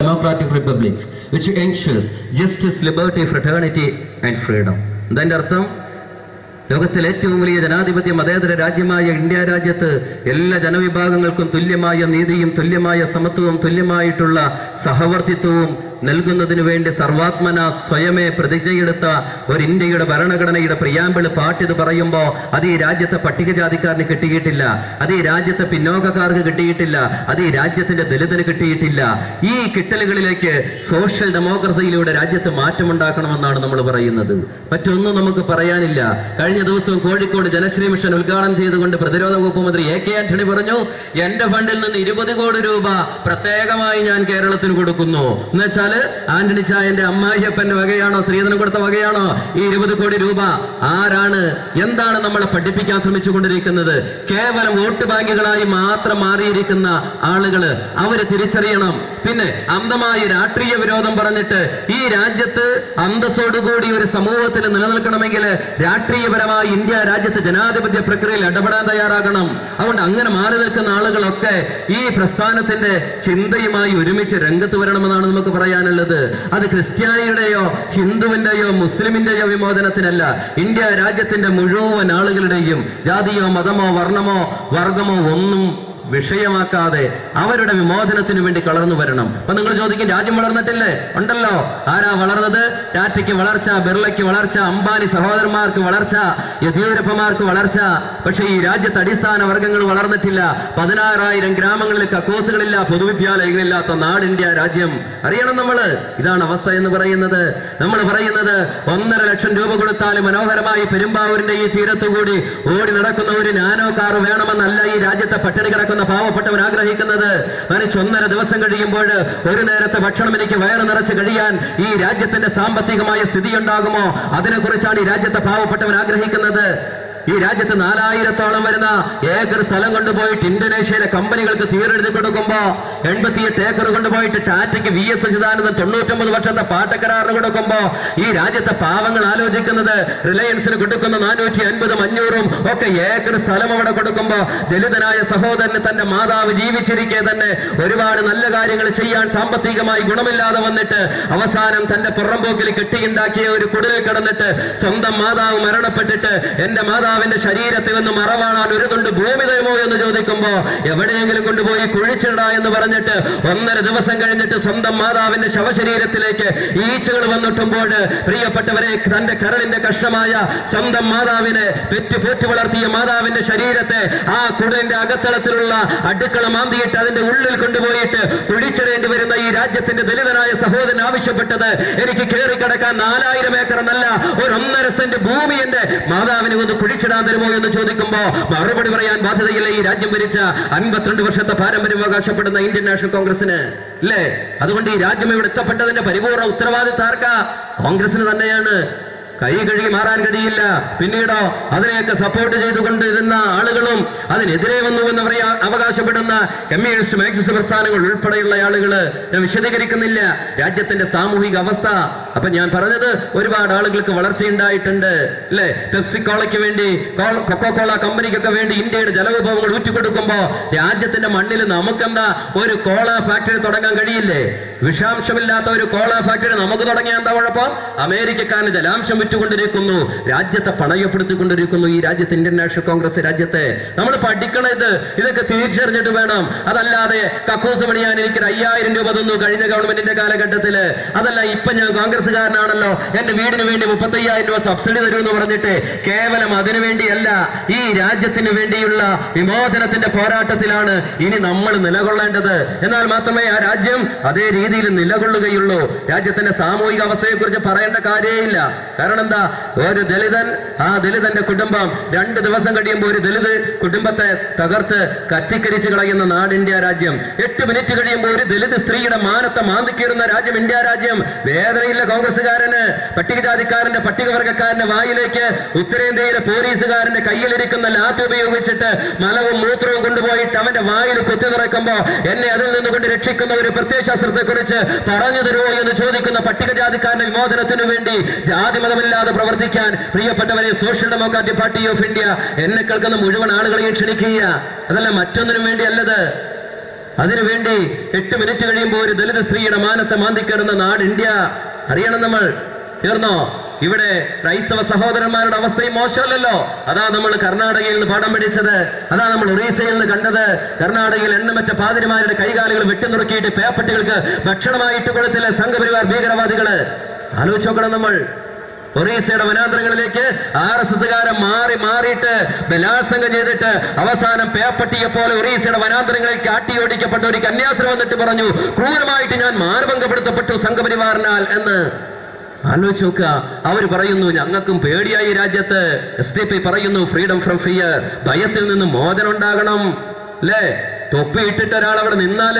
democratic republic which ensures justice, liberty, fraternity and freedom. ഇതിന്റെ അർത്ഥം ലോകത്തിലെ ഏറ്റവും വലിയ ജനാധിപത്യ മതേതര രാജ്യമായ ഇന്ത്യ രാജ്യത്ത് എല്ലാ ജനവിഭാഗങ്ങൾക്കും തുല്യമായ നീതിയും തുല്യമായ സമത്വവും തുല്യമായിട്ടുള്ള സഹവർത്തിത്വവും നൽകുന്നതിനു വേണ്ടി സർവാത്മന സ്വയമേ പ്രതിജ്ഞയെടുത്ത ഒരു ഇന്ത്യയുടെ ഭരണഘടനയുടെ പ്രിയാമ്പിൾ പാട്ടിത് പറയുമ്പോൾ അത് ഈ രാജ്യത്തെ പട്ടികജാതിക്കാരന് കിട്ടിയിട്ടില്ല. അത് ഈ രാജ്യത്തെ പിന്നോക്കക്കാർക്ക് കിട്ടിയിട്ടില്ല. അത് ഈ രാജ്യത്തിന്റെ ദലിതന് കിട്ടിയിട്ടില്ല. ഈ കിട്ടലുകളിലേക്ക് സോഷ്യൽ ഡെമോക്രസിയിലൂടെ രാജ്യത്ത് മാറ്റമുണ്ടാക്കണമെന്നാണ് നമ്മൾ പറയുന്നത്. മറ്റൊന്നും നമുക്ക് പറയാനില്ല. കഴിഞ്ഞ ദിവസം കോഴിക്കോട് ജനശ്രീ മിഷൻ ഉദ്ഘാടനം ചെയ്തുകൊണ്ട് പ്രതിരോധ വകുപ്പ് മന്ത്രി എ കെ ആന്റണി പറഞ്ഞു എന്റെ ഫണ്ടിൽ നിന്ന് ഇരുപത് കോടി രൂപ പ്രത്യേകമായി ഞാൻ കേരളത്തിന് കൊടുക്കുന്നു. എന്ന് വെച്ചാൽ ആന്റണി ചായന്റെ അമ്മായിയപ്പന്റെ വകയാണോ ശ്രീധരൻ കൊടുത്ത വകയാണോ? ഈ ഇരുപത് കോടി രൂപ ആരാണ്? എന്താണ് നമ്മളെ പഠിപ്പിക്കാൻ ശ്രമിച്ചുകൊണ്ടിരിക്കുന്നത്? കേവലം വോട്ട് ബാങ്കുകളായി മാത്രം മാറിയിരിക്കുന്ന ആളുകൾ അവർ തിരിച്ചറിയണം. പിന്നെ അന്ധമായി രാഷ്ട്രീയ വിരോധം പറഞ്ഞിട്ട് ഈ രാജ്യത്ത് അന്തസ്സോടുകൂടി ഒരു സമൂഹത്തിൽ നിലനിൽക്കണമെങ്കിൽ രാഷ്ട്രീയപരമായി ഇന്ത്യ രാജ്യത്ത് ജനാധിപത്യ പ്രക്രിയയിൽ ഇടപെടാൻ തയ്യാറാകണം. അതുകൊണ്ട് അങ്ങനെ മാറി നിൽക്കുന്ന ആളുകളൊക്കെ ഈ പ്രസ്ഥാനത്തിന്റെ ചിന്തയുമായി ഒരുമിച്ച് രംഗത്ത് വരണമെന്നാണ് നമുക്ക് പറയാനുള്ളത് അത് ക്രിസ്ത്യാനിയുടെയോ ഹിന്ദുവിന്റെയോ മുസ്ലിമിന്റെയോ വിമോചനത്തിനല്ല. ഇന്ത്യ രാജ്യത്തിന്റെ മുഴുവൻ ആളുകളുടെയും ജാതിയോ മതമോ വർണമോ വർഗമോ ഒന്നും വിഷയമാക്കാതെ അവരുടെ വിമോചനത്തിന് വേണ്ടി കളർന്നു വരണം. അപ്പൊ നിങ്ങൾ ചോദിക്കും രാജ്യം വളർന്നിട്ടില്ലേ? ഉണ്ടല്ലോ. ആരാ വളർന്നത്? ടാറ്റയ്ക്ക് വളർച്ച ബിർളയ്ക്ക് വളർച്ച അംബാനി സഹോദരന്മാർക്ക് വളർച്ച യദ്യൂരപ്പമാർക്ക് വളർച്ച. പക്ഷേ ഈ രാജ്യത്ത് അടിസ്ഥാന വർഗങ്ങൾ വളർന്നിട്ടില്ല. പതിനാറായിരം ഗ്രാമങ്ങളിൽ കക്കോസുകളില്ല പൊതുവിദ്യാലയങ്ങളില്ലാത്ത നാട് ഇന്ത്യ രാജ്യം. അറിയണം നമ്മൾ. ഇതാണ് അവസ്ഥ എന്ന് പറയുന്നത്. നമ്മൾ പറയുന്നത് ഒന്നര ലക്ഷം രൂപ കൊടുത്താൽ മനോഹരമായി പെരുമ്പാവൂരിന്റെ ഈ തീരത്തുകൂടി ഓടി നടക്കുന്ന ഒരു നാനോ കാർ വേണമെന്നല്ല ഈ രാജ്യത്തെ പട്ടിണി കിടക്കുന്ന പാവപ്പെട്ടവൻ ആഗ്രഹിക്കുന്നത്. ഒന്നര ദിവസം കഴിയുമ്പോൾ ഒരു നേരത്തെ ഭക്ഷണം എനിക്ക് വയറ് നിറച്ച് കഴിയാൻ ഈ രാജ്യത്തിന്റെ സാമ്പത്തികമായ സ്ഥിതി ഉണ്ടാകുമോ അതിനെക്കുറിച്ചാണ് ഈ രാജ്യത്തെ പാവപ്പെട്ടവൻ ആഗ്രഹിക്കുന്നത്. ഈ രാജ്യത്ത് നാലായിരത്തോളം വരുന്ന ഏക്കർ സ്ഥലം കൊണ്ടുപോയിട്ട് ഇന്തോനേഷ്യയിലെ കമ്പനികൾക്ക് തീരെഴുതി കൊടുക്കുമ്പോ എൺപത്തിയെട്ട് ഏക്കർ കൊണ്ടുപോയിട്ട് ടാറ്റയ്ക്ക് വി എസ് അച്യുതാനന്ദൻ തൊണ്ണൂറ്റൊമ്പത് വർഷത്തെ പാട്ടക്കരാറിന് കൊടുക്കുമ്പോ ഈ രാജ്യത്തെ പാവങ്ങൾ ആലോചിക്കുന്നത് റിലയൻസിന് കൊടുക്കുന്ന നാനൂറ്റി അൻപതും അഞ്ഞൂറും ഒക്കെ ഏക്കർ സ്ഥലം അവിടെ കൊടുക്കുമ്പോ ദലിതനായ സഹോദരന് തന്റെ മാതാവ് ജീവിച്ചിരിക്കെ തന്നെ ഒരുപാട് നല്ല കാര്യങ്ങൾ ചെയ്യാൻ സാമ്പത്തികമായി ഗുണമില്ലാതെ വന്നിട്ട് അവസാനം തന്റെ പുറംപോക്കിൽ കെട്ടിയുണ്ടാക്കിയ ഒരു കുടിലിൽ കിടന്നിട്ട് സ്വന്തം മാതാവ് മരണപ്പെട്ടിട്ട് എന്റെ മാതാവിന്റെ ശരീരത്തിൽ നിന്ന് മറവാണാൻ ഒരു തുണ്ട് ഭൂമി തരുമോ എന്ന് ചോദിക്കുമ്പോ എവിടെയെങ്കിലും കൊണ്ടുപോയി കുഴിച്ചിട എന്ന് പറഞ്ഞിട്ട് ഒന്നര ദിവസം കഴിഞ്ഞിട്ട് സ്വന്തം മാതാവിന്റെ ശവശരീരത്തിലേക്ക് ഈച്ചകൾ വന്നിട്ടുമ്പോൾ പ്രിയപ്പെട്ടവരെ തന്റെ കരളിന്റെ കഷ്ണമായ സ്വന്തം മാതാവിനെ പെറ്റു പോറ്റു വളർത്തിയ മാതാവിന്റെ ശരീരത്തെ ആ കുടലിന്റെ അകത്തളത്തിലുള്ള അടുക്കള മാന്തിയിട്ട് അതിന്റെ ഉള്ളിൽ കൊണ്ടുപോയിട്ട് കുഴിച്ചിടേണ്ടി വരുന്ന ഈ രാജ്യത്തിന്റെ ദലിതനായ സഹോദരൻ ആവശ്യപ്പെട്ടത് എനിക്ക് കയറി കിടക്കാൻ നാലായിരം ഏക്കർ എന്നല്ല ഒരു ഒന്നര സെന്റ് ഭൂമി എന്റെ മാതാവിനെ ഒന്ന് കുഴിച്ചിടാൻ തരുമോ എന്ന് ചോദിക്കുമ്പോ മറുപടി പറയാൻ ബാധ്യതയില്ല. ഈ രാജ്യം ഭരിച്ച അൻപത്തിരണ്ട് വർഷത്തെ പാരമ്പര്യം അവകാശപ്പെടുന്ന ഇന്ത്യൻ നാഷണൽ കോൺഗ്രസിന് അല്ലേ? അതുകൊണ്ട് ഈ രാജ്യം ഇവിടെ എത്തപ്പെട്ടതിന്റെ പരിപൂർണ ഉത്തരവാദിത്ത ആർക്ക? കോൺഗ്രസിന് തന്നെയാണ്. കൈ കഴുകി മാറാൻ കഴിയില്ല. പിന്നീടോ അതിനെയൊക്കെ സപ്പോർട്ട് ചെയ്തുകൊണ്ടിരുന്ന ആളുകളും അതിനെതിരെ വന്നു എന്ന് പറയാ അവകാശപ്പെടുന്ന കമ്മ്യൂണിസ്റ്റ് മാർക്സിസ്റ്റ് പ്രസ്ഥാനങ്ങൾ ഉൾപ്പെടെയുള്ള ആളുകൾ ഞാൻ വിശദീകരിക്കുന്നില്ല. രാജ്യത്തിന്റെ സാമൂഹിക അവസ്ഥ അപ്പൊ ഞാൻ പറഞ്ഞത് ഒരുപാട് ആളുകൾക്ക് വളർച്ചയുണ്ടായിട്ടുണ്ട് അല്ലെ? പെപ്സിക്കോളയ്ക്ക് വേണ്ടി കൊക്കോകോള കമ്പനിക്കൊക്കെ വേണ്ടി ഇന്ത്യയുടെ ജലവിഭവങ്ങൾ ഊറ്റിക്കൊടുക്കുമ്പോ രാജ്യത്തിന്റെ മണ്ണിൽ നമുക്കെന്താ ഒരു കോള ഫാക്ടറി തുടങ്ങാൻ കഴിയില്ലേ? വിഷാംശമില്ലാത്ത ഒരു കോള ഫാക്ടറി നമുക്ക് തുടങ്ങിയാൽ എന്താ കുഴപ്പം? അമേരിക്കക്കാരന് ജലാംശം വിറ്റുകൊണ്ടിരിക്കുന്നു രാജ്യത്തെ പണയപ്പെടുത്തിക്കൊണ്ടിരിക്കുന്നു ഈ രാജ്യത്തെ ഇന്ത്യൻ നാഷണൽ കോൺഗ്രസ് രാജ്യത്തെ. നമ്മൾ പഠിക്കണം ഇത് ഇതൊക്കെ തിരിച്ചറിഞ്ഞിട്ട് വേണം. അതല്ലാതെ കക്കൂസ് പണിയാൻ എനിക്ക് അയ്യായിരം രൂപ തന്നു കഴിഞ്ഞ ഗവൺമെന്റിന്റെ കാലഘട്ടത്തിൽ. അതല്ല ഇപ്പൊ ഞാൻ കോൺഗ്രസ്സുകാരനാണല്ലോ എന്റെ വീടിന് വേണ്ടി മുപ്പത്തയ്യായിരം രൂപ സബ്സിഡി തരുമെന്ന് പറഞ്ഞിട്ട് കേവലം അതിനു വേണ്ടിയല്ല ഈ രാജ്യത്തിന് വേണ്ടിയുള്ള വിമോചനത്തിന്റെ പോരാട്ടത്തിലാണ് ഇനി നമ്മൾ നിലകൊള്ളേണ്ടത്. എന്നാൽ മാത്രമേ ആ രാജ്യം അതേ രീതിയിൽ നിലകൊള്ളുകയുള്ളൂ. രാജ്യത്തിന്റെ സാമൂഹിക അവസ്ഥയെക്കുറിച്ച് പറയേണ്ട കാര്യമില്ല. കാരണം എന്താ? ഒരു ദലിതൻ ആ ദലിതന്റെ കുടുംബം രണ്ട് ദിവസം കഴിയുമ്പോൾ ഒരു ദലിത് കുടുംബത്തെ തകർത്ത് കത്തിക്കരിച്ചു കളയുന്ന നാട് ഇന്ത്യ രാജ്യം. എട്ട് മിനിറ്റ് കഴിയുമ്പോൾ ഒരു ദലിത് സ്ത്രീയുടെ മാനത്തെ മാന്തിക്കീറുന്ന രാജ്യം ഇന്ത്യ രാജ്യം. വേദനയില്ല കോൺഗ്രസ്സുകാരന് പട്ടികജാതിക്കാരന്റെ പട്ടികവർഗക്കാരന്റെ വായിലേക്ക് ഉത്തരേന്ത്യയിലെ പോലീസുകാരന്റെ കയ്യിലിരിക്കുന്ന ലാത്തി ഉപയോഗിച്ചിട്ട് മലവും മൂത്രവും കൊണ്ടുപോയിട്ട് അവന്റെ വായിൽ കൊത്തി നിറക്കുമ്പോ എന്നെ അതിൽ നിന്നുകൊണ്ട് രക്ഷിക്കുന്ന ഒരു പ്രത്യയശാസ്ത്രത്തെ കുറിച്ച് പറഞ്ഞു തരുമോ എന്ന് ചോദിക്കുന്ന പട്ടികജാതിക്കാരന്റെ വിമോചനത്തിനു വേണ്ടി ജാതി മതമില്ലാതെ പ്രവർത്തിക്കാൻ പ്രിയപ്പെട്ടവരെ social democratic party of India എന്നെ കേൾക്കുന്ന മുഴുവൻ ആളുകളെയും ക്ഷണിക്കുക. അതല്ല മറ്റൊന്നിനും വേണ്ടിയല്ലത്. അതിനുവേണ്ടി എട്ട് മിനിറ്റ് കഴിയുമ്പോൾ ഒരു ദളിത് സ്ത്രീയുടെ മാനത്തെ മാന്തിക്കിടുന്ന നാട് ഇന്ത്യ. അറിയണം നമ്മൾ. തീർന്നോ? ഇവിടെ ക്രൈസ്തവ സഹോദരന്മാരുടെ അവസ്ഥയും മോശമല്ലല്ലോ. അതാ നമ്മൾ കർണാടകയിൽ നിന്ന് പാഠം പഠിച്ചത്. അതാ നമ്മൾ ഒറീസയിൽ നിന്ന് കണ്ടത്. കർണാടകയിൽ എണ്ണമറ്റ പാതിരിമാരുടെ കൈകാലുകൾ വെട്ടിനുറുക്കിയിട്ട് പേപ്പട്ടികൾക്ക് ഭക്ഷണമായിട്ട് കൊടുത്തില്ല സംഘപരിവാർ ഭീകരവാദികൾ? ആലോചിച്ചോക്കണം നമ്മൾ. ഒറീസയുടെ വനാന്തരങ്ങളിലേക്ക് ആർ എസ് എസ്സുകാരെ മാറി മാറിയിട്ട് ബലാത്സംഗം ചെയ്തിട്ട് അവസാനം പേപ്പട്ടിയെ പോലെ ഒറീസയുടെ വനാന്തരങ്ങളിൽ കാട്ടിയോടിക്കപ്പെട്ട ഒരു കന്യാസ്ത്രീ വന്നിട്ട് പറഞ്ഞു ക്രൂരമായിട്ട് ഞാൻ മാനഭംഗപ്പെടുത്തപ്പെട്ടു സംഘപരിവാറിനാൽ എന്ന്. ആലോചിച്ച് നോക്കുക. അവർ പറയുന്നു ഞങ്ങൾക്കും പേടിയായി രാജ്യത്ത്. എസ് പറയുന്നു ഫ്രീഡം ഫ്രം ഫിയർ. ഭയത്തിൽ നിന്ന് മോചനം ഉണ്ടാകണം. അല്ലേ തൊപ്പിയിട്ടിട്ട് ഒരാൾ അവിടെ നിന്നാൽ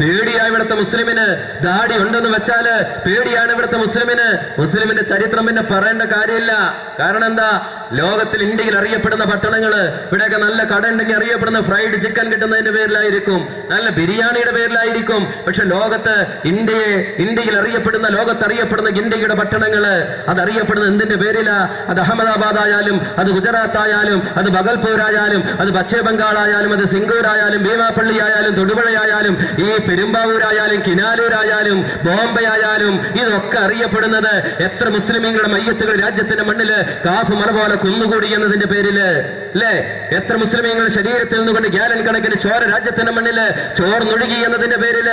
പേടിയാണ് ഇവിടുത്തെ മുസ്ലിമിന്. ദാടി ഉണ്ടെന്ന് വെച്ചാൽ പേടിയാണ് ഇവിടുത്തെ മുസ്ലിമിന്. മുസ്ലിമിന്റെ ചരിത്രം പിന്നെ പറയേണ്ട കാര്യമില്ല. കാരണം എന്താ? ലോകത്തിൽ ഇന്ത്യയിൽ അറിയപ്പെടുന്ന പട്ടണങ്ങൾ ഇവിടെയൊക്കെ നല്ല കട ഉണ്ടെങ്കിൽ അറിയപ്പെടുന്ന ഫ്രൈഡ് ചിക്കൻ കിട്ടുന്നതിന്റെ പേരിലായിരിക്കും. നല്ല ബിരിയാണിയുടെ പേരിലായിരിക്കും. പക്ഷെ ലോകത്ത് ഇന്ത്യയെ ഇന്ത്യയിൽ അറിയപ്പെടുന്ന ലോകത്ത് അറിയപ്പെടുന്ന ഇന്ത്യയുടെ പട്ടണങ്ങൾ അത് അറിയപ്പെടുന്ന എന്തിന്റെ പേരിലാ? അത് അഹമ്മദാബാദ് ആയാലും അത് ഗുജറാത്ത് ആയാലും അത് ബഗൽപൂർ ആയാലും അത് പശ്ചിമ ബംഗാൾ ആയാലും അത് സിംഗൂർ ആയാലും ഭീമാപ്പള്ളി ആയാലും തൊടുപുഴയായാലും ഈ പെരുമ്പാവൂരായാലും കിനാലൂരായാലും ബോംബെ ആയാലും ഇതൊക്കെ അറിയപ്പെടുന്നത് എത്ര മുസ്ലിമീങ്ങളുടെ മയ്യത്തുകൾ രാജ്യത്തിന്റെ മണ്ണിൽ കാഫ് മറ പോലെ കുന്നുകൂടി എന്നതിന്റെ പേരിൽ അല്ലേ? എത്ര മുസ്ലിമീങ്ങളുടെ ശരീരത്തിൽ നിന്നുകൊണ്ട് ഗ്യാലൻ കണക്കിന് ചോര രാജ്യത്തിന്റെ മണ്ണിൽ ചോർന്നൊഴുകി എന്നതിന്റെ പേരിൽ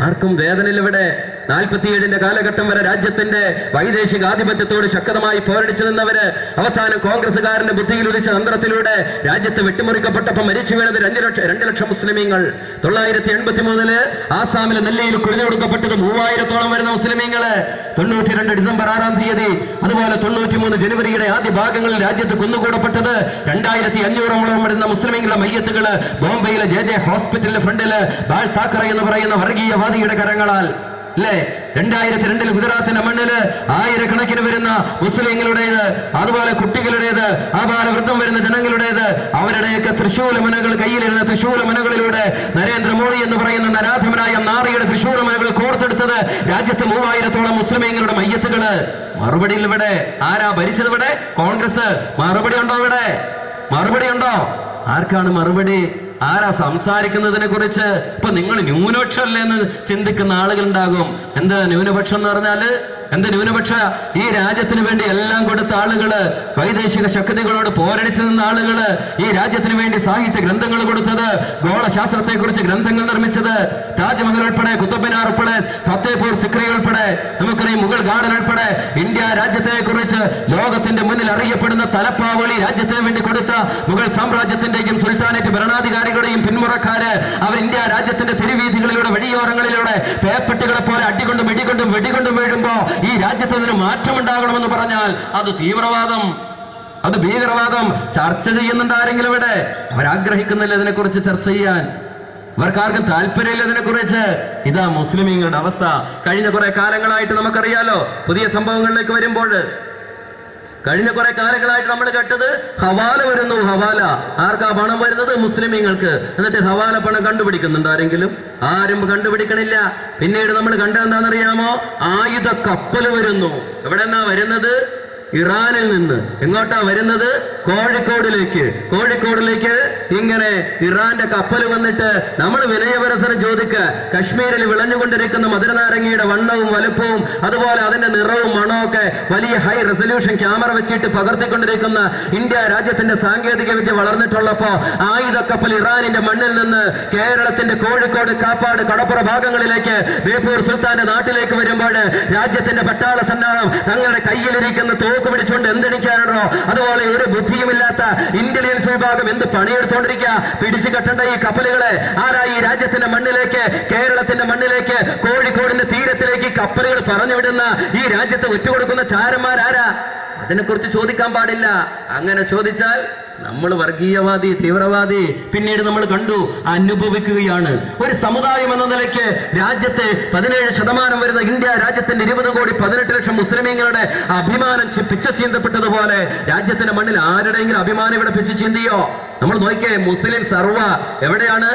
ആർക്കും വേദനയിൽ ഇവിടെ. നാൽപ്പത്തിയേഴിന്റെ കാലഘട്ടം വരെ രാജ്യത്തിന്റെ വൈദേശിക ആധിപത്യത്തോട് ശക്തമായി പോരടിച്ചു നിന്നവര് അവസാനം കോൺഗ്രസുകാരന്റെ ബുദ്ധിയിൽ ഉദിച്ച തന്ത്രത്തിലൂടെ രാജ്യത്ത് വെട്ടിമുറിക്കപ്പെട്ടപ്പോൾ മരിച്ചു വീണത് രണ്ട് ലക്ഷം രണ്ട് ലക്ഷം മുസ്ലിമീങ്ങൾ. തൊള്ളായിരത്തി എൺപത്തി മൂന്നിൽ ആസാമിലെ നെല്ലയിൽ കുഴിഞ്ഞുകൊടുക്കപ്പെട്ടത് മൂവായിരത്തോളം വരുന്ന മുസ്ലിമീങ്ങൾ. തൊണ്ണൂറ്റി രണ്ട് ഡിസംബർ ആറാം തീയതി അതുപോലെ തൊണ്ണൂറ്റി മൂന്ന് ജനുവരിയുടെ ആദ്യ ഭാഗങ്ങളിൽ രാജ്യത്ത് കുന്നുകൂടപ്പെട്ടത് രണ്ടായിരത്തി അഞ്ഞൂറോളം വരുന്ന മുസ്ലിമീങ്ങളുടെ മയ്യത്തുകൾ ബോംബെയിലെ ജെ ജെ ഹോസ്പിറ്റലിന്റെ ഫ്രണ്ടിൽ ബാൽ താക്കറെ എന്ന് പറയുന്ന വർഗീയവാദിയുടെ കരങ്ങളാൽ. അല്ലേ രണ്ടായിരത്തി രണ്ടിൽ ഗുജറാത്തിന്റെ മണ്ണിൽ ആയിരക്കണക്കിന് വരുന്ന മുസ്ലിങ്ങളുടേത് അതുപോലെ കുട്ടികളുടേത് ആബാല വൃദ്ധം വരുന്ന ജനങ്ങളുടേത് അവരുടെയൊക്കെ തൃശൂല മനകൾ കയ്യിലിരുന്ന തൃശൂല മനകളിലൂടെ നരേന്ദ്രമോദി എന്ന് പറയുന്ന നരാധമനായ നാറിയുടെ തൃശൂല മനകൾ കോർത്തെടുത്തത് രാജ്യത്ത് മൂവായിരത്തോളം മുസ്ലിമീങ്ങളുടെ മയ്യത്തുകൾ. മറുപടിയിൽ ഇവിടെ ആരാ ഭരിച്ചത് ഇവിടെ? കോൺഗ്രസ്. മറുപടി ഉണ്ടോ ഇവിടെ? മറുപടി ഉണ്ടോ? ആർക്കാണ് മറുപടി? ആരാ സംസാരിക്കുന്നതിനെ കുറിച്ച്? ഇപ്പൊ നിങ്ങൾ ന്യൂനപക്ഷമല്ലേ എന്ന് ചിന്തിക്കുന്ന ആളുകൾ ഉണ്ടാകും എന്താ ന്യൂനപക്ഷം എന്ന് പറഞ്ഞാൽ എന്ത് ന്യൂനപക്ഷ? ഈ രാജ്യത്തിന് വേണ്ടി എല്ലാം കൊടുത്ത ആളുകൾ വൈദേശിക ശക്തികളോട് പോരടിച്ചു നിന്ന ആളുകൾ ഈ രാജ്യത്തിന് വേണ്ടി സാഹിത്യ ഗ്രന്ഥങ്ങൾ കൊടുത്തത് ഗോളശാസ്ത്രത്തെ കുറിച്ച് ഗ്രന്ഥങ്ങൾ നിർമ്മിച്ചത് താജ്മഹൽ ഉൾപ്പെടെ കുത്തബ്മിനാർ ഉൾപ്പെടെ ഫത്തേപൂർ സിക്രി ഉൾപ്പെടെ നമുക്കറിയാം മുഗൾ ഗാർഡൻ ഉൾപ്പെടെ ഇന്ത്യ രാജ്യത്തെ കുറിച്ച് ലോകത്തിന്റെ മുന്നിൽ അറിയപ്പെടുന്ന തലപ്പാവളി രാജ്യത്തിന് വേണ്ടി കൊടുത്ത മുഗൾ സാമ്രാജ്യത്തിന്റെയും സുൽത്താനേറ്റ് ഭരണാധികാരികളുടെയും പിന്മുറക്കാര് അവർ ഇന്ത്യ രാജ്യത്തിന്റെ തെരുവീതികളിലൂടെ വഴിയോരങ്ങളിലൂടെ പേപ്പട്ടികളെ പോലെ അടികൊണ്ടും വെടികൊണ്ടും വെടികൊണ്ടും വീഴുമ്പോ ഈ രാജ്യത്തിന് മാറ്റമുണ്ടാകണമെന്ന് പറഞ്ഞാൽ അത് തീവ്രവാദം അത് ഭീകരവാദം. ചർച്ച ചെയ്യുന്നുണ്ട് ആരെങ്കിലും ഇവിടെ? അവരാഗ്രഹിക്കുന്നില്ല ഇതിനെക്കുറിച്ച് ചർച്ച ചെയ്യാൻ. ഇവർക്കാർക്കും താല്പര്യമില്ല ഇതിനെക്കുറിച്ച്. ഇതാ മുസ്ലിമീങ്ങളുടെ അവസ്ഥ. കഴിഞ്ഞ കുറെ കാലങ്ങളായിട്ട് നമുക്കറിയാലോ പുതിയ സംഭവങ്ങളിലേക്ക് വരുമ്പോൾ കഴിഞ്ഞ കുറെ കാലങ്ങളായിട്ട് നമ്മൾ കേട്ടത് ഹവാല വരുന്നു ഹവാല. ആർക്കാ പണം വരുന്നത്? മുസ്ലിമീങ്ങൾക്ക്. എന്നിട്ട് ഹവാല പണം കണ്ടുപിടിക്കുന്നുണ്ട് ആരെങ്കിലും? ആരും കണ്ടുപിടിക്കണില്ല. പിന്നീട് നമ്മൾ കണ്ടത് എന്താണെന്നറിയാമോ ആയുധ കപ്പൽ വരുന്നു. എവിടെന്നാ വരുന്നത്? ഇറാനിൽ നിന്ന്. എങ്ങോട്ടാ വരുന്നത്? കോഴിക്കോടിലേക്ക്. കോഴിക്കോടിലേക്ക് ഇങ്ങനെ ഇറാന്റെ കപ്പൽ വന്നിട്ട് നമ്മൾ വിനയപരസരം ചോദിക്കുക. കശ്മീരിൽ വിളഞ്ഞുകൊണ്ടിരിക്കുന്ന മധുരനാരങ്ങയുടെ വണ്ണവും വലുപ്പവും അതുപോലെ അതിന്റെ നിറവും മണവും ഒക്കെ വലിയ ഹൈ റെസൊല്യൂഷൻ ക്യാമറ വെച്ചിട്ട് പകർത്തിക്കൊണ്ടിരിക്കുന്ന ഇന്ത്യ രാജ്യത്തിന്റെ സാങ്കേതിക വിദ്യ വളർന്നിട്ടുള്ളപ്പോ ആയുധ കപ്പൽ ഇറാനിന്റെ മണ്ണിൽ നിന്ന് കേരളത്തിന്റെ കോഴിക്കോട് കാപ്പാട് കടപ്പുറ ഭാഗങ്ങളിലേക്ക് ബേപ്പൂർ സുൽത്താന്റെ നാട്ടിലേക്ക് വരുമ്പോൾ രാജ്യത്തിന്റെ പട്ടാള സന്നാഹം തങ്ങളുടെ കയ്യിലിരിക്കുന്ന തോക്ക് പിടിച്ചുകൊണ്ട് എന്തെണിക്കാനാണോ അതുപോലെ ഒരു ബുദ്ധിയുമില്ലാത്ത ഇന്റലിജൻസ് വിഭാഗം എന്ത് പണിയെടുത്തോണ്ടിരിക്കുക പിടിച്ചു കെട്ടേണ്ട ഈ കപ്പലുകളെ ആരാ ഈ രാജ്യത്തിന്റെ മണ്ണിലേക്ക് കേരളത്തിന്റെ മണ്ണിലേക്ക് കോഴിക്കോടിന്റെ തീരത്തിലേക്ക് കപ്പലുകൾ പറഞ്ഞുവിടുന്ന ഈ രാജ്യത്തെ ഒറ്റുകൊടുക്കുന്ന ചാരന്മാരാരാ? അതിനെക്കുറിച്ച് ചോദിക്കാൻ പാടില്ല. അങ്ങനെ ചോദിച്ചാൽ നമ്മൾ വർഗീയവാദി തീവ്രവാദി പിന്നീട് നമ്മൾ കണ്ടു അനുഭവിക്കുകയാണ്. ഒരു സമുദായം എന്ന നിലയ്ക്ക് രാജ്യത്തെ പതിനേഴ് ശതമാനം വരുന്ന ഇന്ത്യ രാജ്യത്തിന്റെ ഇരുപത് കോടി പതിനെട്ട് ലക്ഷം മുസ്ലിമീങ്ങളുടെ അഭിമാനം പിച്ച ചീന്തപ്പെട്ടതുപോലെ രാജ്യത്തിന്റെ മണ്ണിൽ ആരുടെയെങ്കിലും അഭിമാനം ഇവിടെ പിച്ച ചീന്തിയോ? നമ്മൾ നോക്കിയേ മുസ്ലിം സർവ എവിടെയാണ്?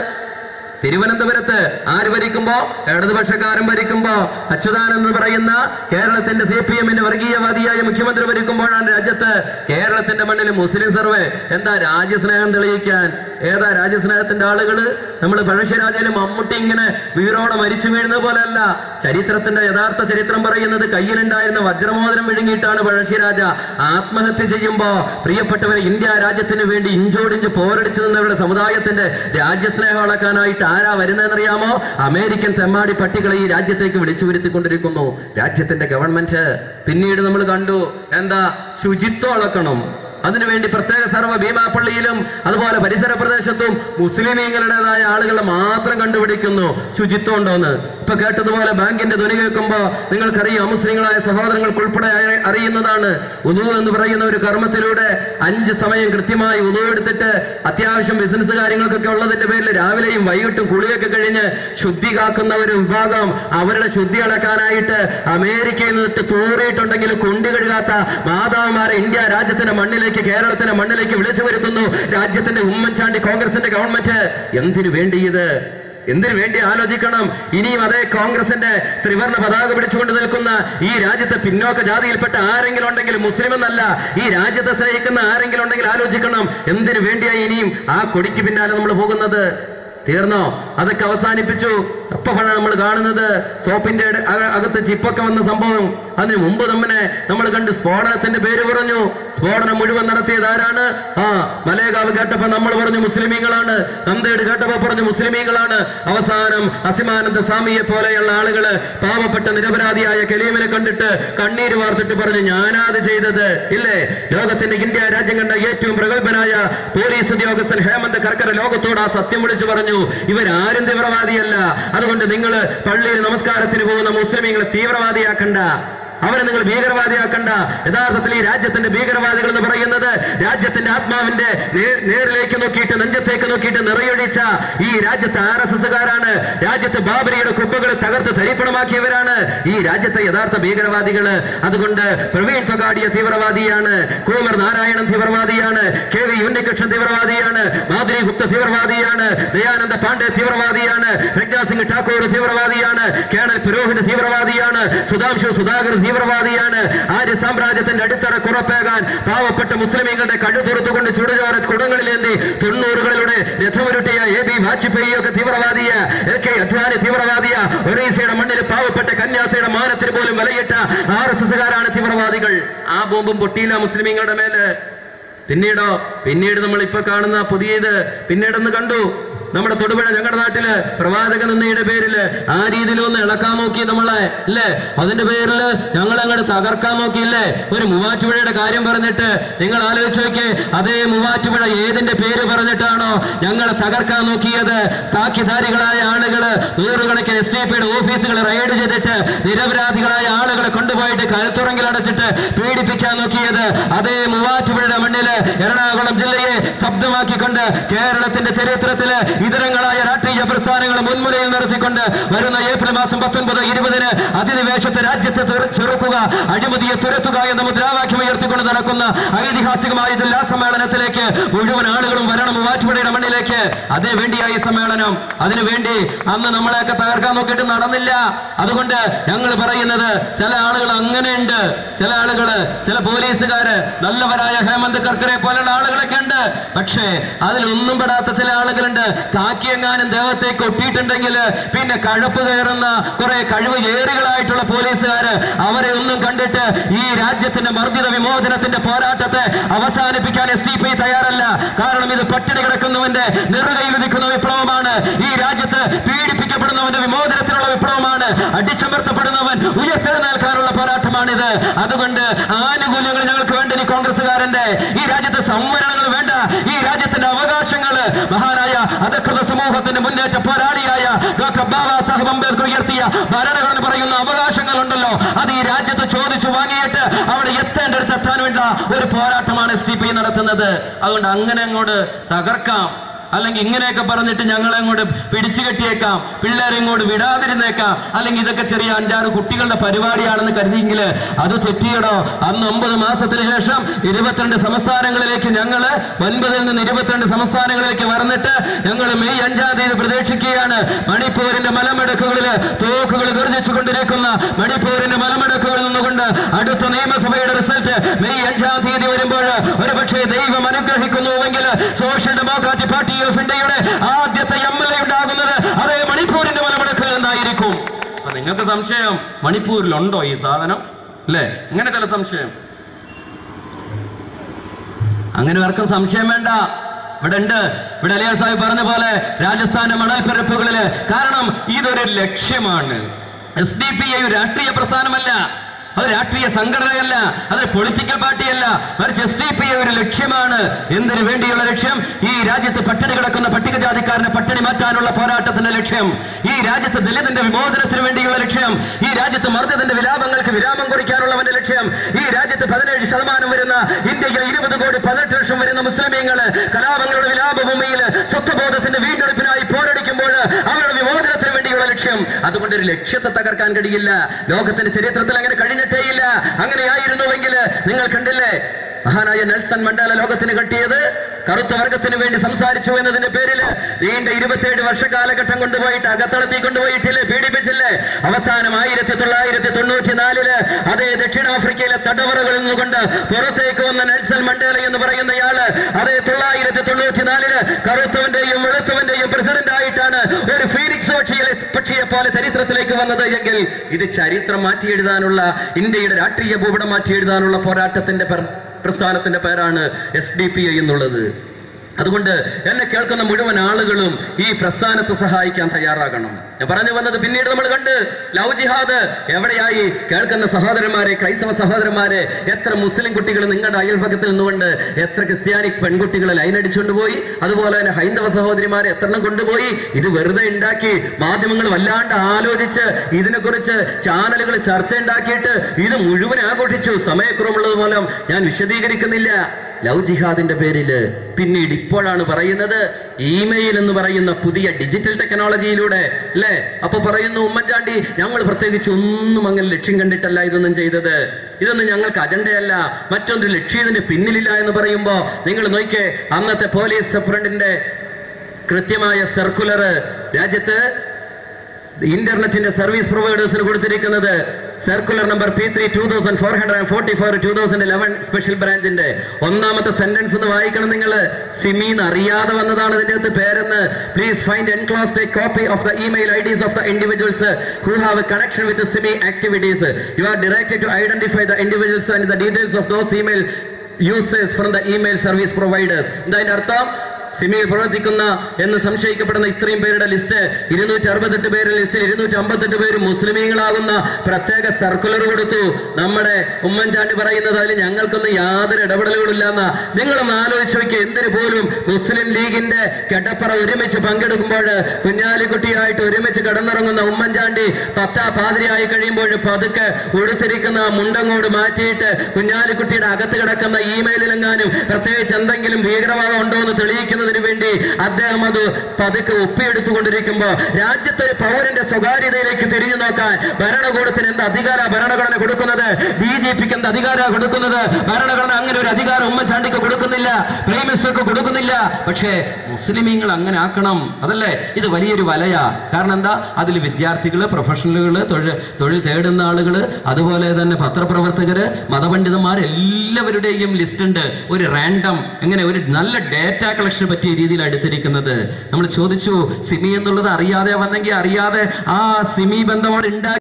തിരുവനന്തപുരത്ത് ആര് ഭരിക്കുമ്പോ? ഇടതുപക്ഷക്കാരൻ ഭരിക്കുമ്പോ. അച്യുതാനന്ദ് പറയുന്ന കേരളത്തിന്റെ സി പി എമ്മിന്റെ വർഗീയവാദിയായ മുഖ്യമന്ത്രി ഭരിക്കുമ്പോഴാണ് രാജ്യത്ത് കേരളത്തിന്റെ മണ്ണിൽ മുസ്ലിം സർവേ. എന്താ രാജ്യസ്നേഹം തെളിയിക്കാൻ? ഏതാ രാജ്യസ്നേഹത്തിന്റെ ആളുകൾ? നമ്മൾ പഴശ്ശിരാജയിലും മമ്മൂട്ടി ഇങ്ങനെ വീറോടെ മരിച്ചു വീഴുന്നത് പോലെയല്ല. ചരിത്രത്തിന്റെ യഥാർത്ഥ ചരിത്രം പറയുന്നത് കയ്യിലുണ്ടായിരുന്ന വജ്രമോദനം വിഴുങ്ങിയിട്ടാണ് പഴശ്ശിരാജ ആത്മഹത്യ ചെയ്യുമ്പോ പ്രിയപ്പെട്ടവരെ ഇന്ത്യ രാജ്യത്തിന് വേണ്ടി ഇഞ്ചോടിഞ്ച് പോരടിച്ചു നിന്നവരുടെ സമുദായത്തിന്റെ രാജ്യസ്നേഹം അളക്കാനായിട്ട് ആരാ വരുന്നതെന്നറിയാമോ? അമേരിക്കൻ തെമ്മാടി പട്ടികളെ ഈ രാജ്യത്തേക്ക് വിളിച്ചു വരുത്തിക്കൊണ്ടിരിക്കുന്നു രാജ്യത്തിന്റെ ഗവൺമെന്റ് പിന്നീട് നമ്മൾ കണ്ടു. എന്താ? ശുചിത്വം അളക്കണം. അതിനുവേണ്ടി പ്രത്യേക സർവ ഭീമാപ്പള്ളിയിലും അതുപോലെ പരിസര പ്രദേശത്തും മുസ്ലിമീങ്ങളുടേതായ ആളുകളെ മാത്രം കണ്ടുപിടിക്കുന്നു. ശുചിത്വം ഉണ്ടോന്ന് ഇപ്പൊ കേട്ടതുപോലെ ബാങ്കിന്റെ ധ്വനി കേൾക്കുമ്പോ നിങ്ങൾക്കറിയാം മുസ്ലിങ്ങളായ സഹോദരങ്ങൾക്ക് ഉൾപ്പെടെ അറിയുന്നതാണ്. ഉദു എന്ന് പറയുന്ന ഒരു കർമ്മത്തിലൂടെ അഞ്ച് സമയം കൃത്യമായി ഉദു എടുത്തിട്ട് അത്യാവശ്യം ബിസിനസ് കാര്യങ്ങൾക്കൊക്കെ ഉള്ളതിന്റെ പേരിൽ രാവിലെയും വൈകിട്ടും കുളിയൊക്കെ കഴിഞ്ഞ് ശുദ്ധി കാക്കുന്ന ഒരു വിഭാഗം അവരുടെ ശുദ്ധി അളക്കാനായിട്ട് അമേരിക്കയിൽ നിന്നിട്ട് തൂറിയിട്ടുണ്ടെങ്കിൽ കൊണ്ടു കഴുകാത്ത മാതാവുമാരെ ഇന്ത്യ രാജ്യത്തിന്റെ മണ്ണിലേക്ക് കേരളത്തിന്റെ മണ്ണിലേക്ക് വിളിച്ചു വരുത്തുന്നു. രാജ്യത്തിന്റെ ഉമ്മൻചാണ്ടി കോൺഗ്രസിന്റെ ഗവൺമെന്റ്. എന്തിനു വേണ്ടി ഇത്? എന്തിനു വേണ്ടി ആലോചിക്കണം? ഇനിയും അതേ കോൺഗ്രസിന്റെ ത്രിവർണ പതാക പിടിച്ചുകൊണ്ട് നിൽക്കുന്ന ഈ രാജ്യത്തെ പിന്നോക്ക ജാതിയിൽപ്പെട്ട ആരെങ്കിലും ഉണ്ടെങ്കിൽ മുസ്ലിം എന്നല്ല ഈ രാജ്യത്തെ സ്നേഹിക്കുന്ന ആരെങ്കിലും ഉണ്ടെങ്കിൽ ആലോചിക്കണം. എന്തിനു വേണ്ടിയായി ഇനിയും ആ കൊടിക്ക് പിന്നാലെ നമ്മൾ പോകുന്നത്? തീർന്നോ? അതൊക്കെ അവസാനിപ്പിച്ചു. എപ്പോഴാണ് നമ്മൾ കാണുന്നത്. സോപ്പിന്റെ അകത്ത് ചിപ്പൊക്കെ വന്ന സംഭവം. അതിന് മുമ്പ് തന്നെ നമ്മൾ കണ്ട് സ്ഫോടനത്തിന്റെ പേര് പറഞ്ഞു. സ്ഫോടനം മുഴുവൻ നടത്തിയത് ആരാണ്? ആ മലേഗാവ് കേട്ടപ്പോ നമ്മൾ പറഞ്ഞു മുസ്ലിമീങ്ങളാണ്. നന്ദേട് കേട്ടപ്പോ പറഞ്ഞു മുസ്ലിമീങ്ങളാണ്. അവസാനം അസിമാനന്ദ സ്വാമിയെ പോലെയുള്ള ആളുകൾ പാവപ്പെട്ട നിരപരാധിയായ കലീമിനെ കണ്ടിട്ട് കണ്ണീര് വാർത്തിട്ട് പറഞ്ഞു ഞാനാത് ചെയ്തത് ഇല്ലേ? ലോകത്തിന്റെ ഇന്ത്യ രാജ്യം കണ്ട ഏറ്റവും പ്രഗത്ഭനായ പോലീസ് ഉദ്യോഗസ്ഥൻ ഹേമന്ത് കർക്കര ലോകത്തോട് ആ സത്യം വിളിച്ചു പറഞ്ഞു. ഇവരാരും തീവ്രവാദിയല്ല. അതുകൊണ്ട് നിങ്ങൾ പള്ളിയിൽ നമസ്കാരത്തിന് പോകുന്ന മുസ്ലിമീങ്ങളെ തീവ്രവാദിയാക്കണ്ട. അവരെ നിങ്ങൾ ഭീകരവാദിയാക്കണ്ട. യഥാർത്ഥത്തിൽ ഈ രാജ്യത്തിന്റെ ഭീകരവാദികൾ എന്ന് പറയുന്നത് രാജ്യത്തിന്റെ ആത്മാവിന്റെ നേരിലേക്ക് നോക്കിയിട്ട് നെഞ്ചത്തേക്ക് നോക്കിയിട്ട് നിറയൊഴിച്ച ഈ രാജ്യത്തെ ആർ എസ് എസ്സുകാരാണ്. രാജ്യത്തെ ബാബരിയുടെ കുപ്പകൾ തകർത്ത് തരിപ്പണമാക്കിയവരാണ് ഈ രാജ്യത്തെ യഥാർത്ഥ ഭീകരവാദികൾ. അതുകൊണ്ട് പ്രവീൺ തൊഗാഡിയ തീവ്രവാദിയാണ് കോമർ നാരായണൻ തീവ്രവാദിയാണ് കെ വി ഉണ്ണികൃഷ്ണൻ തീവ്രവാദിയാണ് മാധുരി ഗുപ്ത തീവ്രവാദിയാണ് ദയാനന്ദ പാണ്ഡെ തീവ്രവാദിയാണ് പ്രജ്ഞാ സിംഗ് ഠാക്കൂർ തീവ്രവാദിയാണ് കേണൽ പുരോഹിത് തീവ്രവാദിയാണ് സുധാംശു സുധാകർ തീവ്രവാദിയാണ്. ആര്യ സാമ്രാജ്യത്തിന്റെ അടിത്തറ കുറപ്പേകാൻ പാവപ്പെട്ട മുസ്ലിമീങ്ങളുടെ കഴുതുറുത്തുകൊണ്ട് ചുടുചാറ കുടങ്ങളിലേന്തി തൊണ്ണൂറുകളിലൂടെ രഥമുരുട്ടിയ എ ബി വാജ്പേയി ഒക്കെ തീവ്രവാദിയ എ കെ അദ്വാനി തീവ്രവാദിയ ഒറീസയുടെ മണ്ണിൽ പാവപ്പെട്ട കന്യാസയുടെ മാനത്തിന് പോലും വിലയിട്ട ആർ എസ് എസുകാരാണ് തീവ്രവാദികൾ. ആ ബോംബും പൊട്ടിയില്ല മുസ്ലിമീങ്ങളുടെ മേലെ. പിന്നീടോ പിന്നീട് നമ്മൾ ഇപ്പൊ കാണുന്ന പുതിയത് പിന്നീടൊന്ന് കണ്ടു. നമ്മുടെ തൊടുപുഴ ഞങ്ങളുടെ നാട്ടിൽ പ്രവാചക നിന്നയുടെ പേരിൽ ആ രീതിയിൽ ഒന്ന് ഇളക്കാൻ നോക്കി നമ്മളെ അല്ലേ അതിന്റെ പേരിൽ ഞങ്ങൾ അങ്ങോട്ട് തകർക്കാൻ നോക്കിയില്ലേ ഒരു മൂവാറ്റുപുഴയുടെ കാര്യം പറഞ്ഞിട്ട് നിങ്ങൾ ആലോചിച്ച് നോക്കി അതേ മൂവാറ്റുപുഴ ഏതിന്റെ പേര് പറഞ്ഞിട്ടാണോ ഞങ്ങളെ തകർക്കാൻ നോക്കിയത്? താക്കിധാരികളായ ആളുകൾ നൂറുകണക്കിന് എസ് ഡി പിയുടെ ഓഫീസുകൾ റെയ്ഡ് ചെയ്തിട്ട് നിരപരാധികളായ ആളുകളെ കൊണ്ടുപോയിട്ട് കഴുത്തുറങ്കിൽ അടച്ചിട്ട് പീഡിപ്പിക്കാൻ നോക്കിയത്. അതേ മൂവാറ്റുപുഴയുടെ മണ്ണിൽ എറണാകുളം ജില്ലയെ ശബ്ദമാക്കിക്കൊണ്ട് കേരളത്തിന്റെ ചരിത്രത്തിൽ ഇതരങ്ങളായ രാഷ്ട്രീയ പ്രസ്ഥാനങ്ങൾ മുൻമുരയിൽ നിർത്തിക്കൊണ്ട് വരുന്ന ഏപ്രിൽ മാസം പത്തൊൻപത് ഇരുപതിന് അധിനിവേശത്തെ രാജ്യത്തെ ചെറുക്കുക അഴിമതിയെ തുരത്തുക എന്ന മുദ്രാവാക്യം ഉയർത്തിക്കൊണ്ട് നടക്കുന്ന ഐതിഹാസികമായ ജില്ലാ സമ്മേളനത്തിലേക്ക് മുഴുവൻ ആളുകളും വരണം മൂവാറ്റുപുഴയുടെ മണ്ണിലേക്ക്. അതേ വേണ്ടിയായി സമ്മേളനം. അതിനുവേണ്ടി അന്ന് നമ്മളെയൊക്കെ തകർക്കാൻ നോക്കിയിട്ട് നടന്നില്ല. അതുകൊണ്ട് ഞങ്ങൾ പറയുന്നത് ചില ആളുകൾ അങ്ങനെയുണ്ട്. ചില ആളുകൾ ചില പോലീസുകാര് നല്ലവരായ ഹേമന്ത് കർക്കറെ പോലുള്ള ആളുകളൊക്കെ ഉണ്ട്. പക്ഷേ അതിലൊന്നും പെടാത്ത ചില ആളുകളുണ്ട്. കാക്കിയെങ്ങാനും ദേഹത്തേക്ക് ഒട്ടിയിട്ടുണ്ടെങ്കിൽ പിന്നെ കഴപ്പ് കയറുന്ന കുറെ കഴിവ് ഏറുകളായിട്ടുള്ള പോലീസുകാര് അവരെ ഒന്നും കണ്ടിട്ട് ഈ രാജ്യത്തിന്റെ മർദ്ദിത വിമോചനത്തിന്റെ പോരാട്ടത്തെ അവസാനിപ്പിക്കാൻ എസ് പി തയ്യാറല്ല. കാരണം ഇത് പട്ടിണി കിടക്കുന്നവന്റെ നെറുകയിൽ വിധിക്കുന്ന വിപ്ലവമാണ്. ഈ രാജ്യത്ത് പീഡിപ്പിക്കപ്പെടുന്നവന്റെ വിമോചനത്തിനുള്ള വിപ്ലവമാണ്. അടിച്ചമർത്തപ്പെടുന്നവൻ ഉയർത്തെഴുന്നേൽക്കാനുള്ള പോരാട്ടമാണിത്. അതുകൊണ്ട് ആനുകൂല്യങ്ങൾ ഞങ്ങൾക്ക് വേണ്ട ഈ കോൺഗ്രസുകാരന്റെ ഈ രാജ്യത്തെ സംവരണങ്ങൾ വേണ്ട. ഈ രാജ്യത്തിന്റെ അവകാശങ്ങൾ മഹാനായ അധകൃത സമൂഹത്തിന്റെ മുന്നേറ്റ പോരാളിയായ ഡോക്ടർ ബാബാ സാഹിബ് അംബേദ്കർ ഉയർത്തിയ ഭരണഘടന പറയുന്ന അവകാശങ്ങൾ ഉണ്ടല്ലോ അത് ഈ രാജ്യത്ത് ചോദിച്ചു വാങ്ങിയിട്ട് അവിടെ എത്തേണ്ടടുത്ത് എത്താൻ വേണ്ട ഒരു പോരാട്ടമാണ് എസ് ടി പി നടത്തുന്നത്. അതുകൊണ്ട് അങ്ങനെ അങ്ങോട്ട് തകർക്കാം. അല്ലെങ്കിൽ ഇങ്ങനെയൊക്കെ പറഞ്ഞിട്ട് ഞങ്ങളെ അങ്ങോട്ട് പിടിച്ചു കെട്ടിയേക്കാം. പിള്ളേരെ ഇങ്ങോട്ട് വിടാതിരുന്നേക്കാം. അല്ലെങ്കിൽ ഇതൊക്കെ ചെറിയ അഞ്ചാറ് കുട്ടികളുടെ പരിപാടിയാണെന്ന് കരുതിയെങ്കിൽ അത് തെറ്റിയടോ. അന്ന് ഒമ്പത് മാസത്തിന് ശേഷം ഇരുപത്തിരണ്ട് സംസ്ഥാനങ്ങളിലേക്ക് ഞങ്ങൾ ഒൻപതിൽ നിന്ന് ഇരുപത്തിരണ്ട് സംസ്ഥാനങ്ങളിലേക്ക് വന്നിട്ട് ഞങ്ങൾ മെയ് അഞ്ചാം തീയതി പ്രതീക്ഷിക്കുകയാണ്. മണിപ്പൂരിന്റെ മലമടക്കുകളിൽ തോക്കുകൾ ഗർജിച്ചു കൊണ്ടിരിക്കുന്ന മണിപ്പൂരിന്റെ മലമടക്കുകളിൽ നിന്നുകൊണ്ട് അടുത്ത നിയമസഭയുടെ റിസൾട്ട് മെയ് അഞ്ചാം തീയതി വരുമ്പോൾ ഒരുപക്ഷെ ദൈവം അനുഗ്രഹിക്കുന്നുവെങ്കിൽ സോഷ്യൽ ഡെമോക്രാറ്റിക് പാർട്ടി ഇന്ത്യയുടെ ആദ്യത്തെ എം എൽ എ ഉണ്ടാകുന്നത് അതേ മണിപ്പൂരിന്റെ മലമുടക്കിൽ എന്തായിരിക്കും അപ്പൊ നിങ്ങൾക്ക് സംശയം? മണിപ്പൂരിലുണ്ടോ ഈ സാധനം? അല്ലേ? ഇങ്ങനെ ചില സംശയം. അങ്ങനെ ആർക്കും സംശയം വേണ്ട. ഇവിടെ ഉണ്ട്. ഇവിടെ അലിയ സാഹിബ് പറഞ്ഞ പോലെ രാജസ്ഥാന്റെ മണൽപ്പരപ്പുകളിൽ. കാരണം ഇതൊരു ലക്ഷ്യമാണ്. എസ് ഡി പി ഐ രാഷ്ട്രീയ പ്രസ്ഥാനമല്ല. അത് രാഷ്ട്രീയ സംഘടനയല്ല അത് പൊളിറ്റിക്കൽ പാർട്ടിയല്ല. മറിച്ച് എസ് ഡി പി ഒരു ലക്ഷ്യമാണ്. എന്തിനു വേണ്ടിയുള്ള ലക്ഷ്യം? ഈ രാജ്യത്ത് പട്ടിണി കിടക്കുന്ന പട്ടികജാതിക്കാരനെ പട്ടിണി മാറ്റാനുള്ള പോരാട്ടത്തിന്റെ ലക്ഷ്യം. ഈ രാജ്യത്ത് ദലിതന്റെ വിമോചനത്തിന് വേണ്ടിയുള്ള ലക്ഷ്യം. ഈ രാജ്യത്ത് മർദ്ദത്തിന്റെ വിലാപങ്ങൾക്ക് വിരാമം കുറിക്കാനുള്ളവന്റെ ലക്ഷ്യം. ഈ രാജ്യത്ത് പതിനേഴ് ശതമാനം വരുന്ന ഇന്ത്യയിൽ ഇരുപത് കോടി പതിനെട്ട് ലക്ഷം വരുന്ന മുസ്ലിമീങ്ങൾ കലാപങ്ങളുടെ വിലാപഭൂമിയിൽ സ്വത്വബോധത്തിന്റെ വീണ്ടെടുപ്പിനായി പോരടിക്കുമ്പോൾ അവരുടെ വിമോചനത്തിന് വേണ്ടിയുള്ള ലക്ഷ്യം. അതുകൊണ്ട് ഒരു ലക്ഷ്യത്തെ തകർക്കാൻ കഴിയില്ല. ലോകത്തിന്റെ ചരിത്രത്തിൽ അങ്ങനെ കഴിഞ്ഞിട്ടേയില്ല അങ്ങനെയായിരുന്നുവെങ്കിൽ നിങ്ങൾ കണ്ടില്ലേ? മഹാനായ നെൽസൺ മണ്ടേല ലോകത്തിന് കട്ടിയത് കറുത്ത വർഗത്തിന് വേണ്ടി സംസാരിച്ചു എന്നതിന്റെ പേരിൽ നീണ്ട ഇരുപത്തിയേഴ് വർഷ കാലഘട്ടം കൊണ്ടുപോയിട്ട് അകത്തളത്തി കൊണ്ടുപോയിട്ടില്ലേ? പീഡിപ്പിച്ചില്ലേ? അവസാനം ആയിരത്തി തൊള്ളായിരത്തി തൊണ്ണൂറ്റി നാലിൽ അതേ ദക്ഷിണാഫ്രിക്കയിലെ തടവറകളിൽ നിന്നുകൊണ്ട് പുറത്തേക്ക് വന്ന നെൽസൺ മണ്ടേല എന്ന് പറയുന്നയാൾ അതേ തൊള്ളായിരത്തി തൊണ്ണൂറ്റി നാലിൽ കറുത്തവന്റെയും വെളുത്തവന്റെയും പ്രസിഡന്റ് ആയിട്ടാണ് ഒരു ഫീനിക്സ് പക്ഷിയെ പക്ഷിയെ പോലെ ചരിത്രത്തിലേക്ക് വന്നത്. എങ്കിൽ ഇത് ചരിത്രം മാറ്റി എഴുതാനുള്ള ഇന്ത്യയുടെ രാഷ്ട്രീയ ഭൂപടം മാറ്റി എഴുതാനുള്ള പോരാട്ടത്തിന്റെ പ്ര- പ്രസ്ഥാനത്തിന്റെ പേരാണ് എസ് ഡി പി ഐ എന്നുള്ളത്. അതുകൊണ്ട് എന്നെ കേൾക്കുന്ന മുഴുവൻ ആളുകളും ഈ പ്രസ്ഥാനത്തെ സഹായിക്കാൻ തയ്യാറാകണം. ഞാൻ പറഞ്ഞു വന്നത് പിന്നീട് നമ്മൾ കണ്ട് ലവ് ജിഹാദ് എവിടെയായി? കേൾക്കുന്ന സഹോദരന്മാരെ ക്രൈസ്തവ സഹോദരന്മാരെ എത്ര മുസ്ലിം കുട്ടികൾ നിങ്ങളുടെ അയൽപക്കത്തിൽ നിന്നുകൊണ്ട് എത്ര ക്രിസ്ത്യാനി പെൺകുട്ടികളെ ലൈൻ അടിച്ചുകൊണ്ട് പോയി? അതുപോലെ തന്നെ ഹൈന്ദവ സഹോദരിമാരെ എത്രണ്ണം കൊണ്ടുപോയി? ഇത് വെറുതെ ഉണ്ടാക്കി മാധ്യമങ്ങൾ വല്ലാണ്ട് ആലോചിച്ച് ഇതിനെക്കുറിച്ച് ചാനലുകൾ ചർച്ച ഉണ്ടാക്കിയിട്ട് ഇത് മുഴുവൻ ആഘോഷിച്ചു. സമയക്കുറവുള്ളത് മൂലം ഞാൻ വിശദീകരിക്കുന്നില്ല. ലവ് ജിഹാദിന്റെ പേരിൽ പിന്നീട് ഇപ്പോഴാണ് പറയുന്നത്. ഇമെയിൽ എന്ന് പറയുന്ന പുതിയ ഡിജിറ്റൽ ടെക്നോളജിയിലൂടെ അല്ലേ? അപ്പൊ പറയുന്നു ഉമ്മൻചാണ്ടി ഞങ്ങൾ പ്രത്യേകിച്ച് ഒന്നും അങ്ങനെ ലക്ഷ്യം കണ്ടിട്ടല്ല ഇതൊന്നും ചെയ്തത്. ഇതൊന്നും ഞങ്ങൾക്ക് അജണ്ടയല്ല. മറ്റൊരു ലക്ഷ്യം ഇതിന്റെ പിന്നിലില്ല എന്ന് പറയുമ്പോ നിങ്ങൾ നോക്കിയേ അന്നത്തെ പോലീസ് സൂപ്രണ്ടിന്റെ കൃത്യമായ സർക്കുലർ രാജ്യത്ത് ഇന്റർനെറ്റിന്റെ സർവീസ് പ്രൊവൈഡേഴ്സിന് കൊടുത്തിരിക്കുന്നത് circular number P three two thousand four hundred and forty four two thousand eleven special ബ്രാഞ്ചിന്റെ ഒന്നാമത്തെ സെന്റൻസ് ഒന്ന് വായിക്കണം നിങ്ങൾ സിമീൻ അറിയാതെ വന്നതാണ് ഇതിന്റെ അകത്ത് പേരെന്ന്. Please find enclosed a copy of the email IDs of the individuals who have a connection with SIMI activities you are directed to identify the individuals and the details of those email users from the email service providers എന്താ അതിന്റെ അർത്ഥം. സിമിയിൽ പ്രവർത്തിക്കുന്ന എന്ന് സംശയിക്കപ്പെടുന്ന ഇത്രയും പേരുടെ list ഇരുന്നൂറ്റി അറുപത്തെട്ട് പേരുടെ ലിസ്റ്റിൽ ഇരുന്നൂറ്റി അമ്പത്തെട്ട് പേര് മുസ്ലിമീങ്ങളാകുന്ന പ്രത്യേക സർക്കുലർ കൊടുത്തു. നമ്മുടെ ഉമ്മൻചാണ്ടി പറയുന്നത് അതിൽ ഞങ്ങൾക്കൊന്നും യാതൊരു ഇടപെടലുകളില്ല എന്നാ നിങ്ങളും ആലോചിച്ച് നോക്കി എന്തിനു പോലും മുസ്ലിം ലീഗിന്റെ കെട്ടപ്പറ ഒരുമിച്ച് പങ്കെടുക്കുമ്പോൾ കുഞ്ഞാലിക്കുട്ടിയായിട്ട് ഒരുമിച്ച് കിടന്നിറങ്ങുന്ന ഉമ്മൻചാണ്ടി പത്താ പാതിരിയായി കഴിയുമ്പോൾ പതുക്കെ ഉടുത്തിരിക്കുന്ന മുണ്ടങ്ങോട് മാറ്റിയിട്ട് കുഞ്ഞാലിക്കുട്ടിയുടെ അകത്ത് കിടക്കുന്ന ഇമെയിലിലെങ്ങാനും പ്രത്യേകിച്ച് എന്തെങ്കിലും ഭീകരവാദം ഉണ്ടോ എന്ന് തെളിയിക്കുന്നതിന് വേണ്ടി അദ്ദേഹം അത് പതുക്കെ ഒപ്പിയെടുത്തുകൊണ്ടിരിക്കുമ്പോ രാജ്യത്തെ ഒരു പൗരന്റെ സ്വകാര്യതയിലേക്ക് തിരിഞ്ഞു നോക്കാൻ ഭരണകൂടത്തിന് എന്ത് അധികാര ഭരണഘടന കൊടുക്കുന്നത്? ഡി ജി പിക്ക് എന്ത് അധികാര കൊടുക്കുന്നത്? ഭരണഘടന അങ്ങനെ ഒരു അധികാരം ഉമ്മൻചാണ്ടിക്ക് കൊടുക്കുന്നില്ല പ്രൈം മിനിസ്റ്റർക്ക് കൊടുക്കുന്നില്ല. പക്ഷേ മുസ്ലിമീങ്ങൾ അങ്ങനെ ആക്കണം അതല്ലേ? ഇത് വലിയൊരു വലയാ. കാരണം എന്താ? അതിൽ വിദ്യാർത്ഥികൾ പ്രൊഫഷണലുകൾ തൊഴിൽ തൊഴിൽ തേടുന്ന ആളുകൾ അതുപോലെ തന്നെ പത്രപ്രവർത്തകര് മതപണ്ഡിതന്മാർ എല്ലാവരുടെയും ലിസ്റ്റ് ഉണ്ട്. ഒരു റാൻഡം എങ്ങനെ? ഒരു നല്ല ഡേറ്റ കളക്ഷൻ പറ്റിയ രീതിയിൽ അടുത്തിരിക്കുന്നത്. നമ്മൾ ചോദിച്ചു സിമി എന്നുള്ളത് അറിയാതെ വന്നെങ്കിൽ അറിയാതെ ആ സിമി ബന്ധമാണ് ഉണ്ടാക്കി